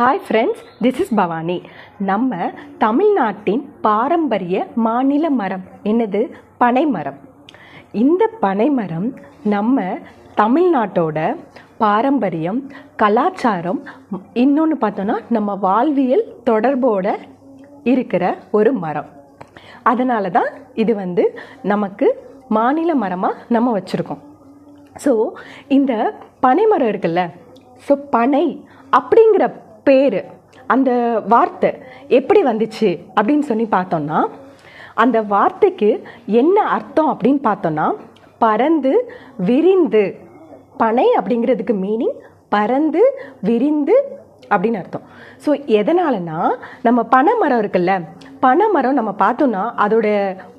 Hi friends this is Bhavani நம்ம தமிழ்நாட்டின் பாரம்பரிய மாநில மரம் என்னது? பனைமரம். இந்த பனைமரம் நம்ம தமிழ்நாட்டோட பாரம்பரியம் கலாச்சாரம் இன்னொன்று பார்த்தோன்னா நம்ம வாழ்வியல் தொடர்போட இருக்கிற ஒரு மரம். அதனால தான் இது வந்து நமக்கு மாநில மரமாக நம்ம வச்சுருக்கோம். ஸோ இந்த பனைமரம் இருக்குல்ல ஸோ பனை அப்படிங்கிற பேர் அந்த வார்த்தை எப்படி வந்துச்சு அப்படின்னு சொல்லி பார்த்தோம்னா அந்த வார்த்தைக்கு என்ன அர்த்தம் அப்படின்னு பார்த்தோம்னா பறந்து விரிந்து பனை அப்படிங்கிறதுக்கு மீனிங் பறந்து விரிந்து அப்படின்னு அர்த்தம். ஸோ எதனாலனா நம்ம பனை மரம் இருக்குல்ல பனை மரம் நம்ம பார்த்தோன்னா அதோட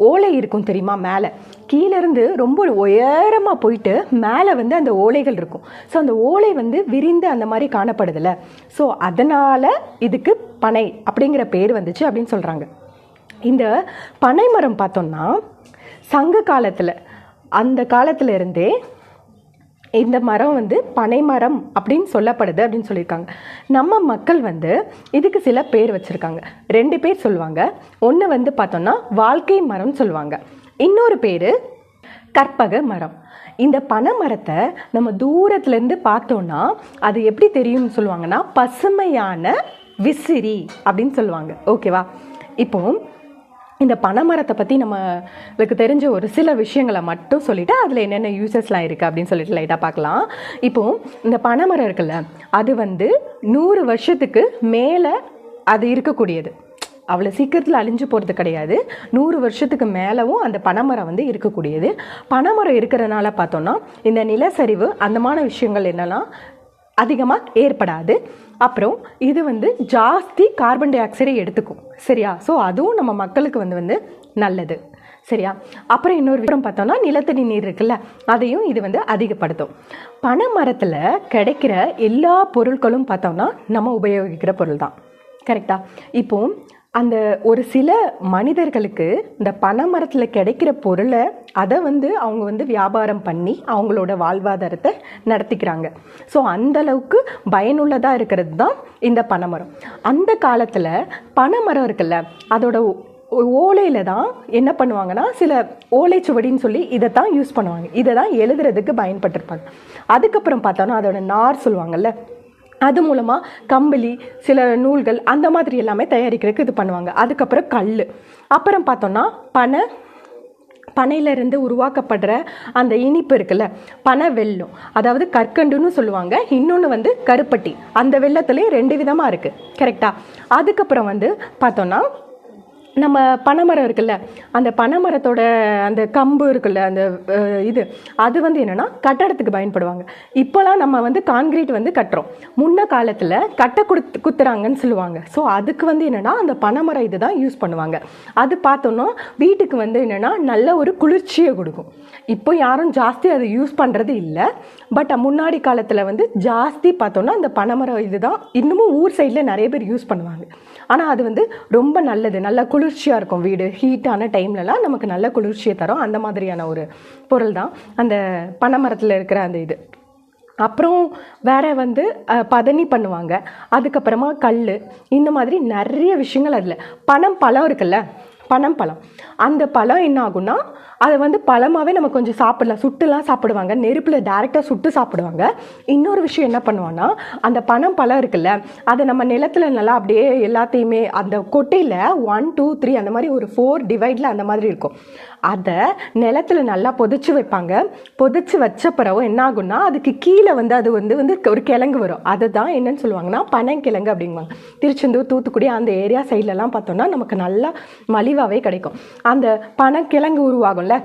ஓலை இருக்கும் தெரியுமா மேலே. கீழேருந்து ரொம்ப உயரமாக போயிட்டு மேலே வந்து அந்த ஓலைகள் இருக்கும். ஸோ அந்த ஓலை வந்து விரிந்து அந்த மாதிரி காணப்படுதில்ல. ஸோ அதனால் இதுக்கு பனை அப்படிங்கிற பேர் வந்துச்சு அப்படின்னு சொல்கிறாங்க இந்த பனை மரம் பார்த்தோம்னா சங்க காலத்தில் அந்த காலத்துல இருந்தே இந்த மரம் வந்து பனை மரம் அப்படின்னு சொல்லப்படுது அப்படின்னு சொல்லியிருக்காங்க. நம்ம மக்கள் வந்து இதுக்கு சில பேர் வச்சுருக்காங்க. ரெண்டு பேர் சொல்லுவாங்க. ஒன்று வந்து பார்த்தோன்னா வாழ்க்கை மரம்னு சொல்லுவாங்க. இன்னொரு பேர் கற்பக மரம். இந்த பனை மரத்தை நம்ம தூரத்துலேருந்து பார்த்தோன்னா அது எப்படி தெரியும்னு சொல்லுவாங்கன்னா பசுமையான விசிறி அப்படின்னு சொல்லுவாங்க. ஓகேவா? இப்போ இந்த பனைமரத்தை பற்றி நம்மளுக்கு தெரிஞ்ச ஒரு சில விஷயங்களை மட்டும் சொல்லிவிட்டு அதில் என்னென்ன யூசஸ்லாம் இருக்குது அப்படின்னு சொல்லிட்டு லைட்டாக பார்க்கலாம். இப்போது இந்த பனைமரம் இருக்குல்ல அது வந்து நூறு வருஷத்துக்கு மேலே அது இருக்கக்கூடியது. அவ்வளோ சீக்கிரத்தில் அழிஞ்சு போகிறது கிடையாது. நூறு வருஷத்துக்கு மேலவும் அந்த பனைமரம் வந்து இருக்கக்கூடியது. பனைமரம் இருக்கிறனால பார்த்தோன்னா இந்த நிலச்சரிவு அந்தமான விஷயங்கள் என்னெல்லாம் அதிகமாக ஏற்படாது. அப்புறம் இது வந்து ஜாஸ்தி கார்பன் டை ஆக்சைடை எடுத்துக்கும். சரியா? ஸோ அதுவும் நம்ம மக்களுக்கு வந்து வந்து நல்லது. சரியா? அப்புறம் இன்னொரு விஷயம் பார்த்தோம்னா நிலத்தடி நீர் இருக்குல்ல அதையும் இது வந்து அதிகப்படுத்தும். பனை மரத்தில் கிடைக்கிற எல்லா பொருட்களும் பார்த்தோம்னா நம்ம உபயோகிக்கிற பொருள் தான் கரெக்டாக இப்போது அந்த ஒரு சில மனிதர்களுக்கு இந்த பனை மரத்தில் கிடைக்கிற பொருளை அதை வந்து அவங்க வந்து வியாபாரம் பண்ணி அவங்களோட வாழ்வாதாரத்தை நடத்திக்கிறாங்க. ஸோ அந்தளவுக்கு பயனுள்ளதாக இருக்கிறது தான் இந்த பனைமரம். அந்த காலத்தில் பனைமரம் இருக்குல்ல அதோட ஓலையில் தான் என்ன பண்ணுவாங்கன்னா சில ஓலைச்சுவடின்னு சொல்லி இதை தான் யூஸ் பண்ணுவாங்க. இதை தான் எழுதுறதுக்கு பயன்பட்டிருப்பாங்க. அதுக்கப்புறம் பார்த்தோன்னா அதோட நார் சொல்லுவாங்கல்ல அது மூலமாக கம்பளி சில நூல்கள் அந்த மாதிரி எல்லாமே தயாரிக்கிறதுக்கு இது பண்ணுவாங்க. அதுக்கப்புறம் கல் அப்புறம் பார்த்தோன்னா பனை பனையிலிருந்து உருவாக்கப்படுற அந்த இனிப்பு இருக்குல்ல பனை வெல்லம். அதாவது கற்கண்டுன்னு சொல்லுவாங்க. இன்னொன்று வந்து கருப்பட்டி. அந்த வெள்ளத்துலேயும் ரெண்டு விதமாக இருக்குது கரெக்டாக அதுக்கப்புறம் வந்து பார்த்தோன்னா நம்ம பனைமரம் இருக்குல்ல அந்த பனைமரத்தோட அந்த கம்பு இருக்குல்ல அந்த இது அது வந்து என்னென்னா கட்டடத்துக்கு பயன்படுவாங்க. இப்போலாம் நம்ம வந்து கான்கிரீட் வந்து கட்டுறோம். முன்ன காலத்தில் கட்டை குடுத்து குத்துறாங்கன்னு சொல்லுவாங்க. ஸோ அதுக்கு வந்து என்னென்னா அந்த பனைமரம் இது தான் யூஸ் பண்ணுவாங்க. அது பார்த்தோன்னா வீட்டுக்கு வந்து என்னென்னா நல்ல ஒரு குளிர்ச்சியை கொடுக்கும். இப்போ யாரும் ஜாஸ்தி அதை யூஸ் பண்ணுறது இல்லை. பட் முன்னாடி காலத்தில் வந்து ஜாஸ்தி பார்த்தோன்னா அந்த பனைமரம் இதுதான் இன்னமும் ஊர் சைடில் நிறைய பேர் யூஸ் பண்ணுவாங்க. ஆனால் அது வந்து ரொம்ப நல்லது. நல்ல குளிர்ச்சியாக இருக்கும் வீடு. ஹீட்டான டைம்லலாம் நமக்கு நல்ல குளிர்ச்சியை தரும். அந்த மாதிரியான ஒரு பொருள் தான். அந்த பனைமரத்தில் இருக்கிற அந்த இது. அப்புறம் வேற வந்து பதனி பண்ணுவாங்க. அதுக்கப்புறமா கல் இந்த மாதிரி நிறைய விஷயங்கள் அதில். பணம் பழம் இருக்குல்ல? பனம் பழம் அந்த பழம் என்ன ஆகும்னா அதை வந்து பழமாகவே நம்ம கொஞ்சம் சாப்பிடலாம். சுட்டுலாம் சாப்பிடுவாங்க. நெருப்பில் டேரெக்டாக சுட்டு சாப்பிடுவாங்க. இன்னொரு விஷயம் என்ன பண்ணுவான்னா அந்த பனம் பழம் இருக்குல்ல அதை நம்ம நிலத்துல நல்லா அப்படியே எல்லாத்தையுமே அந்த கொட்டையில் ஒன் டூ த்ரீ அந்த மாதிரி ஒரு ஃபோர் டிவைடில் அந்த மாதிரி இருக்கும். அதை நிலத்துல நல்லா பொதிச்சு வைப்பாங்க. பொதிச்சு வச்ச பிறகு என்ன ஆகும்னா அதுக்கு கீழே வந்து அது வந்து வந்து ஒரு கிழங்கு வரும். அதை தான் என்னன்னு சொல்லுவாங்கன்னா பனங்கிழங்கு அப்படிங்குவாங்க. திருச்செந்தூர் தூத்துக்குடி அந்த ஏரியா சைட்லலாம் பார்த்தோம்னா நமக்கு நல்லா தெளிவாகவே கிடைக்கும். அந்த பனக்கிழங்கு உருவாகும்ல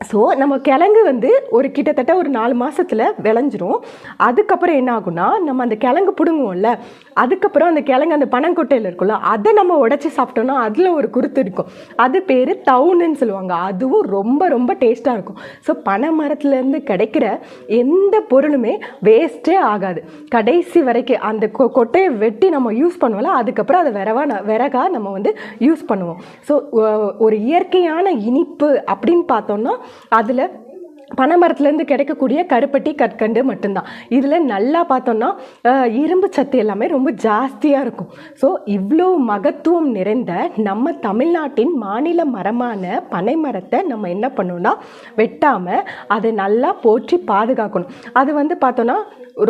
ஸோ நம்ம கிழங்கு வந்து ஒரு கிட்டத்தட்ட ஒரு நாலு மாதத்தில் விளைஞ்சிரும். அதுக்கப்புறம் என்ன ஆகும்னா நம்ம அந்த கிழங்கு பிடுங்குவோம்ல அதுக்கப்புறம் அந்த கிழங்கு அந்த பனங்கொட்டையில் இருக்கும்ல அதை நம்ம உடச்சி சாப்பிட்டோம்னா அதில் ஒரு குருத்து இருக்கும். அது பேர் தவுனுன்னு சொல்லுவாங்க. அதுவும் ரொம்ப ரொம்ப டேஸ்ட்டாக இருக்கும். ஸோ பனை மரத்துலேருந்து கிடைக்கிற எந்த பொருளுமே வேஸ்ட்டே ஆகாது. கடைசி வரைக்கும் அந்த கொ- கொட்டையை வெட்டி நம்ம யூஸ் பண்ணுவோம்ல அதுக்கப்புறம் அதை விரவா விறகா நம்ம வந்து யூஸ் பண்ணுவோம். ஸோ ஒரு இயற்கையான இனிப்பு அப்படின்னு பார்த்தோம்னா அதில் பனைமரத்துலேருந்து கிடைக்கக்கூடிய கருப்பட்டி கற்கண்டு மட்டும்தான். இதில் நல்லா பார்த்தோன்னா இரும்பு சத்து எல்லாமே ரொம்ப ஜாஸ்தியாக இருக்கும். ஸோ இவ்வளோ மகத்துவம் நிறைந்த நம்ம தமிழ்நாட்டின் மாநில மரமான பனை மரத்தை நம்ம என்ன பண்ணோம்னா வெட்டாமல் அதை நல்லா போற்றி பாதுகாக்கணும். அது வந்து பார்த்தோன்னா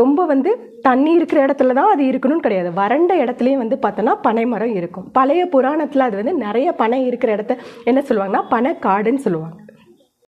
ரொம்ப வந்து தண்ணி இருக்கிற இடத்துல தான் அது இருக்கணும்னு கிடையாது. வறண்ட இடத்துலையும் வந்து பார்த்தோன்னா பனை மரம் இருக்கும். பழைய புராணத்தில் அது வந்து நிறைய பனை இருக்கிற இடத்த என்ன சொல்லுவாங்கன்னா பனைக்காடுன்னு சொல்லுவாங்க.